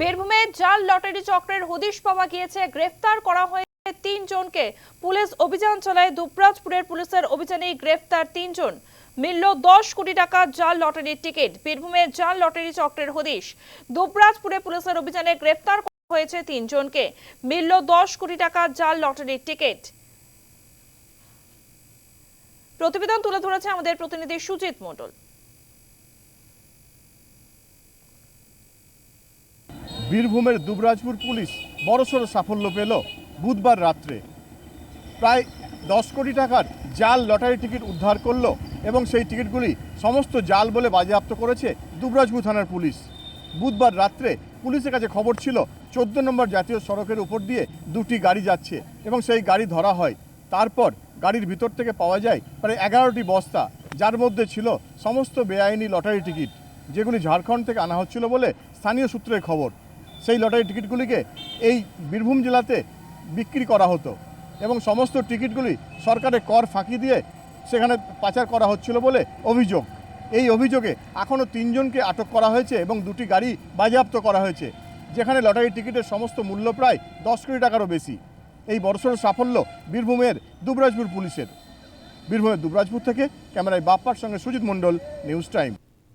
বীরভূমে জাল লটারি চক্রের হদিশ পাওয়া গিয়েছে। গ্রেফতার করা হয়েছে তিনজনকে পুলিশ অভিযান চালায় দুবরাজপুরের পুলিশের অভিযানে গ্রেফতার তিনজন মিলল দশ কোটি টাকা জাল লটারির টিকিট। বীরভূমে জাল লটারি চক্রের হদিশ। দুবরাজপুরে পুলিশের অভিযানে গ্রেফতার হয়েছে তিনজনকে মিলল দশ কোটি টাকা জাল লটারির টিকিট। প্রতিবেদন তুলে ধরেছে আমাদের প্রতিনিধি সুজিত মণ্ডল। বীরভূমের দুবরাজপুর পুলিশ বড়সড় সাফল্য পেল বুধবার রাত্রে। প্রায় দশ কোটি টাকার জাল লটারি টিকিট উদ্ধার করল এবং সেই টিকিটগুলি সমস্ত জাল বলে বাজেয়াপ্ত করেছে দুবরাজপুর থানার পুলিশ। বুধবার রাত্রে পুলিশের কাছে খবর ছিল, চোদ্দ নম্বর জাতীয় সড়কের উপর দিয়ে দুটি গাড়ি যাচ্ছে এবং সেই গাড়ি ধরা হয়। তারপর গাড়ির ভিতর থেকে পাওয়া যায় প্রায় এগারোটি বস্তা, যার মধ্যে ছিল সমস্ত বেআইনি লটারি টিকিট, যেগুলি ঝাড়খণ্ড থেকে আনা হচ্ছিল বলে স্থানীয় সূত্রের খবর। সেই লটারি টিকিটগুলিকে এই বীরভূম জেলাতে বিক্রি করা হতো এবং সমস্ত টিকিটগুলি সরকারের কর ফাঁকি দিয়ে সেখানে পাচার করা হচ্ছিল বলে অভিযোগ। এই অভিযোগে এখনও তিনজনকে আটক করা হয়েছে এবং দুটি গাড়ি বাজেয়াপ্ত করা হয়েছে, যেখানে লটারি টিকিটের সমস্ত মূল্য প্রায় দশ কোটি টাকারও বেশি। এই বড়সড় সাফল্য বীরভূমের দুবরাজপুর পুলিশের। বীরভূমের দুবরাজপুর থেকে ক্যামেরায় বাপ্পার সঙ্গে সুজিত মণ্ডল, নিউজ টাইম।